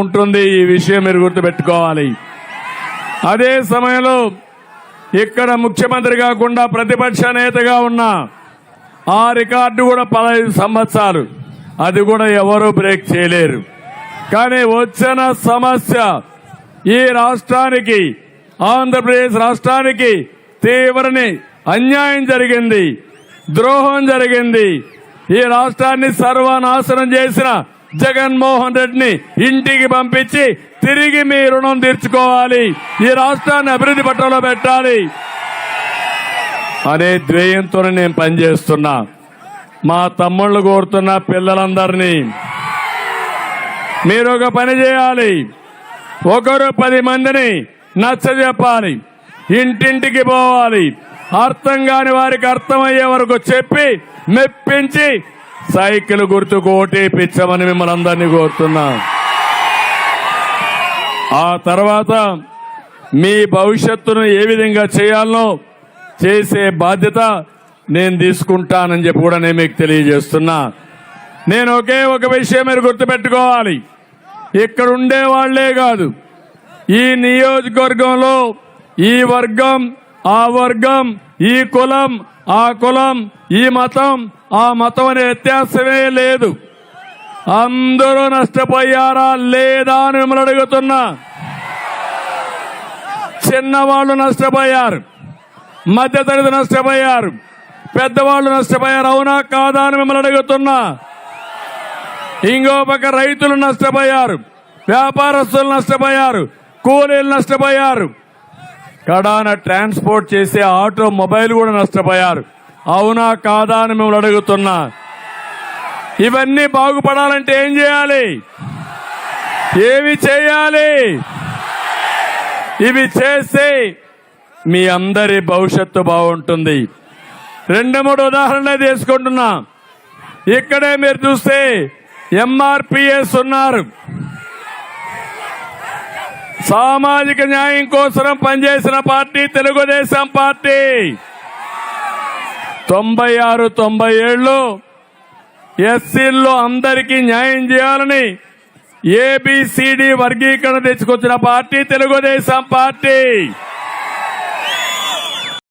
ఉంటుంది. ఈ విషయం మీరు గుర్తుపెట్టుకోవాలి. అదే సమయంలో ఇక్కడ ముఖ్యమంత్రి కాకుండా ప్రతిపక్ష నేతగా ఉన్న ఆ రికార్డు కూడా పదహైదు సంవత్సరాలు. అది కూడా ఎవరు బ్రేక్ చేయలేరు. కానీ వచ్చిన సమస్య ఈ రాష్ట్రానికి ఆంధ్రప్రదేశ్ రాష్ట్రానికి తీవ్రని అన్యాయం జరిగింది ద్రోహం జరిగింది. ఈ రాష్ట్రాన్ని సర్వనాశనం చేసిన జగన్మోహన్ రెడ్డిని ఇంటికి పంపించి తిరిగి మీ రుణం తీర్చుకోవాలి. ఈ రాష్ట్రాన్ని అభివృద్ధి పట్టంలో పెట్టాలి. అనే ధ్యేయంతో నేను పనిచేస్తున్నా. మా తమ్ముళ్ళు కోరుతున్న పిల్లలందరినీ. మీరు ఒక పని చేయాలి. ఒకరు పది మందిని నచ్చ చెప్పాలి. ఇంటింటికి పోవాలి. అర్థం కాని వారికి అర్థమయ్యే వరకు చెప్పి మెప్పించి సైకిల్ గుర్తుకు ఓటేపించమని మిమ్మల్ని అందరినీ కోరుతున్నా. ఆ తర్వాత మీ భవిష్యత్తును ఏ విధంగా చేయాలనో చేసే బాధ్యత నేను తీసుకుంటానని చెప్పి కూడా నేను మీకు తెలియజేస్తున్నా. నేను ఒకే ఒక విషయం మీరు గుర్తుపెట్టుకోవాలి. ఇక్కడ ఉండే వాళ్ళే కాదు. ఈ నియోజకవర్గంలో ఈ వర్గం ఆ వర్గం ఈ కులం ఆ కులం ఈ మతం ఆ మతం అనే వ్యత్యాసమే లేదు. అందరూ నష్టపోయారా లేదా అని మిమ్మల్ని అడుగుతున్నా. చిన్నవాళ్ళు నష్టపోయారు మధ్యతరగతి నష్టపోయారు పెద్దవాళ్ళు నష్టపోయారు అవునా కాదా అని మిమ్మల్ని అడుగుతున్నా. ఇంకో పక్క రైతులు నష్టపోయారు వ్యాపారస్తులు నష్టపోయారు కూలీలు నష్టపోయారు కడాన ట్రాన్స్పోర్ట్ చేసే ఆటో మొబైల్ కూడా నష్టపోయారు. అవునా కాదా అని మిమ్మల్ని అడుగుతున్నా. ఇవన్నీ బాగుపడాలంటే ఏం చేయాలి? ఏమి చేయాలి? ఇవి చేస్తే మీ అందరి భవిష్యత్తు బాగుంటుంది. రెండు మూడు ఉదాహరణ తీసుకుంటున్నా. ఇక్కడే మీరు చూస్తే ఎంఆర్పిఎస్ ఉన్నారు. సామాజిక న్యాయం కోసం పనిచేసిన పార్టీ తెలుగుదేశం పార్టీ. తొంభై ఆరు తొంభై ఏళ్ళు ఎస్సీల్లో అందరికీ న్యాయం చేయాలని ఏబిసిడి వర్గీకరణ తెచ్చుకొచ్చిన పార్టీ తెలుగుదేశం పార్టీ.